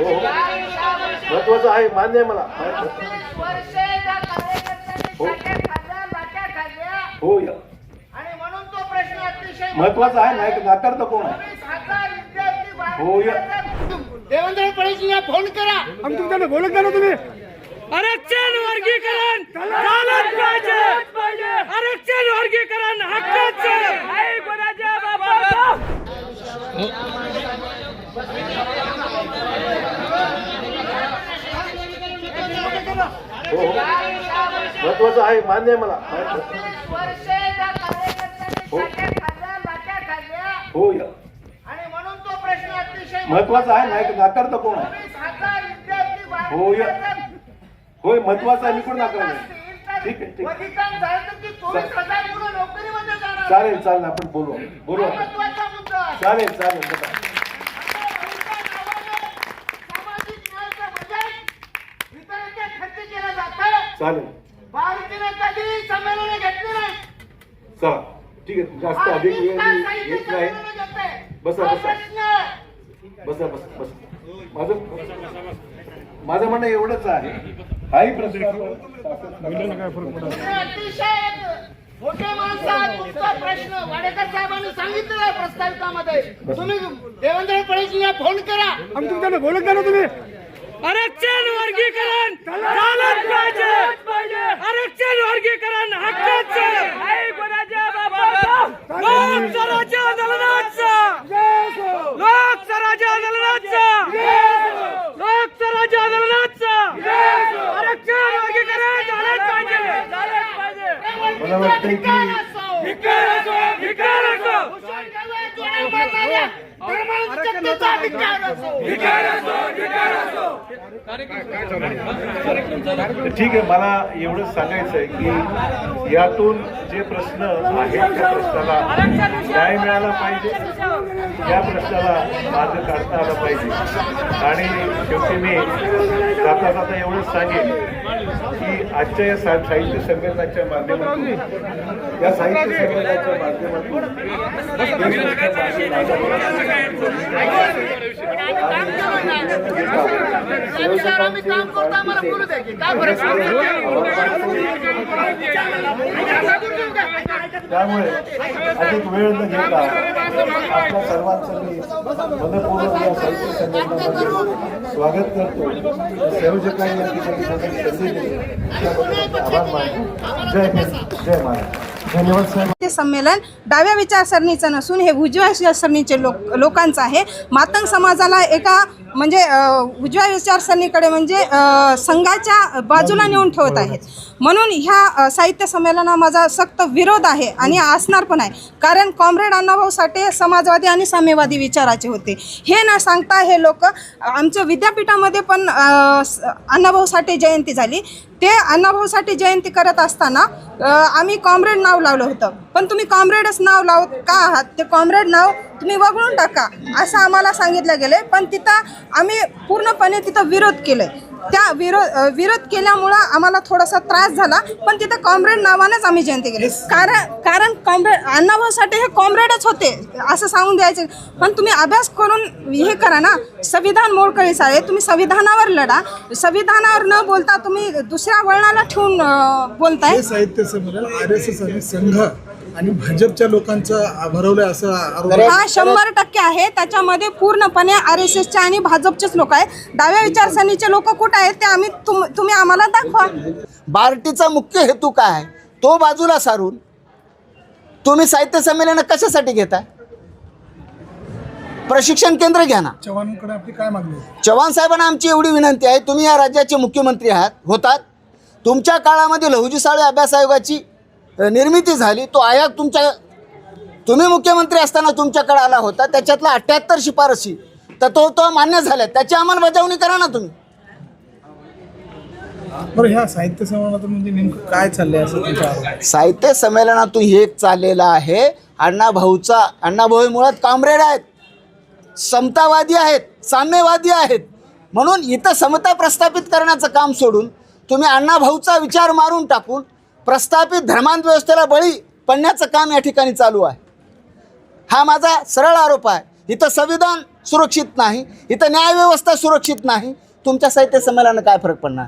हो हो. महत्वाचं आहे मान्य आहे मला. हो. हो. या. आणि म्हणून तो प्रश्न अतिशय महत्त्वाचा आहे नाही नाकारता कोण आहे? हो, या. देवेंद्र फडणवीसला फोन करा. आम्ही तुमच्याकडे बोलत नाही ना तुम्ही. आरक्षण वर्गीकरण झालंच पाहिजे. आरक्षण वर्गीकरण हक्काचं. आई कोणाच्या बापाचं? हो हो महत्वाचं आहे मान्य आहे मला हो. हो या आणि आहे नाही नाकारता कोण आहे हो, या. होय महत्वाचं आहे मी कोण नाकार ठीक आहे, ठीक चालेल चालेल आपण बोलू बोलू आपण. चालेल चालेल चालेल. भारतीने कधी संमेलन घेतली नाही चला. ठीक आहे जास्त अधिक वेळ मी घेत नाही. बसा, बसा. बसा बस बस. माझं माझं म्हणणं एवढंच आहे. हाही प्रश्न आपण तुम्ही अतिशय मोठे माणसं आहात. तुमचा प्रश्न वाडेकर साहेबांनी सांगितलेला आहे प्रस्तावितामध्ये तुम्ही देवेंद्र फडणवीसला फोन करा. आम्ही तुमच्याकडे बोलत ना तुम्ही. आरक्षण वर्गीकरण झालंच पाहिजे. आरक्षण वर्गीकरण हक्काचं? लोक स्वराज्य आंदोलनाचं. लोक स्वराज्य आंदोलनाचं. लोक स्वराज्य आंदोलनाचं. आरक्षण वर्गीकरण झालंच पाहिजे. झालंच पाहिजे मला वाटतं की धिक्कार असो, धिक्कार असो. ठीक आहे मला एवढंच सांगायचं आहे की यातून जे प्रश्न आहेत त्या प्रश्नाला न्याय मिळाला पाहिजे त्या प्रश्नाला मार्ग काढता आला पाहिजे. आणि शेवटी मी जाता जाता एवढंच सांगेन आजच्या या सा- साहित्य संमेलनाच्या माध्यमातून या साहित्य संमेलनाच्या माध्यमातून त्यामुळे अधिक वेळ न घेता आपल्या सर्वांचं मी मनपूर्वक या साहित्य स्वागत करतो. संयोजकांनी या ठिकाणी संधी दिली. त्याबद्दल आभार मानतो. जय हिंद. जय महाराज. ते संमेलन डाव्या विचारसरणीचं नसून हे उजव्या विचारसरणीचे लोक लोकांचं आहे. मातंग समाजाला एका म्हणजे उजव्या विचारसरणीकडे म्हणजे संघाच्या बाजूला नेऊन ठेवत आहेत. म्हणून ह्या साहित्य संमेलना माझा सक्त विरोध आहे आणि असणार पण आहे. कारण कॉम्रेड अण्णाभाऊ साठे समाजवादी आणि साम्यवादी विचाराचे होते. हे न सांगता हे लोक आमच्या विद्यापीठामध्ये पण अण्णाभाऊ साठे जयंती झाली. ते अण्णाभाऊ साठे जयंती करत असताना आम्ही कॉम्रेड नाव लावलं होतं. पण तुम्ही कॉम्रेडच नाव लावत का आहात? ते कॉम्रेड नाव तुम्ही वगळून टाका असं आम्हाला सांगितलं गेलं पण तिथं आम्ही पूर्णपणे तिथं विरोध केलं त्या विरोध विरोध केल्यामुळं आम्हाला थोडासा त्रास झाला पण तिथं कॉम्रेड नावानंच आम्ही जयंती केली. कारण कारण कॉम्रेड अण्णाभाऊ साठे हे कॉम्रेडच होते असं सांगून द्यायचे. पण तुम्ही अभ्यास करून हे करा ना संविधान मोडकळीस आहे तुम्ही संविधानावर लढा. संविधानावर न बोलता तुम्ही दुसऱ्या वळणाला ठेवून बोलताय. साहित्य संघ आणि भाजपच्या लोकांचं भरवलंय असं आरोप हा शंभर टक्के आहे. त्याच्यामध्ये पूर्णपणे आर एस एसचे आणि भाजपचेच लोक आहेत. डाव्या विचारसरणीचे लोक कुठे आहेत ते आम्ही तुम तुम्ही आम्हाला दाखवा. बार्टीचा मुख्य हेतू काय आहे? तो बाजूला सारून तुम्ही साहित्य संमेलन कशासाठी घेताय? प्रशिक्षण केंद्र घ्या ना. चव्हाणांकडे आपली काय मागणी चव्हाण साहेबांना आमची एवढी विनंती आहे. तुम्ही या राज्याचे मुख्यमंत्री आहात होतात. तुमच्या काळामध्ये लहुजी साळे अभ्यास आयोगाची निर्मिती झाली तो आयोग तुमच्या तुम्ही मुख्यमंत्री असताना तुमच्याकडे आला होता त्याच्यातला अठ्ठ्याहत्तर शिफारसी तर तो तो मान्य झाल्या. त्याची अंमलबजावणी करा ना तुम्ही. बरं ह्या साहित्य संमेलनातून म्हणजे नेमकं काय चाललंय असं आरोप? साहित्य संमेलनातून हे एक चाललेलं आहे. अण्णाभाऊचा अण्णाभाऊ हे मुळात कामरेड आहेत. समतावादी आहेत साम्यवादी आहेत. म्हणून इथं समता प्रस्थापित करण्याचं काम सोडून तुम्ही अण्णाभाऊचा विचार मारून टाकून प्रस्थापित धर्मांत व्यवस्थेला बळी पडण्याचं काम या ठिकाणी चालू आहे. हा माझा सरळ आरोप आहे. इथं संविधान सुरक्षित नाही इथं न्यायव्यवस्था सुरक्षित नाही. तुमच्या साहित्य संमेलनानं काय फरक पडणार?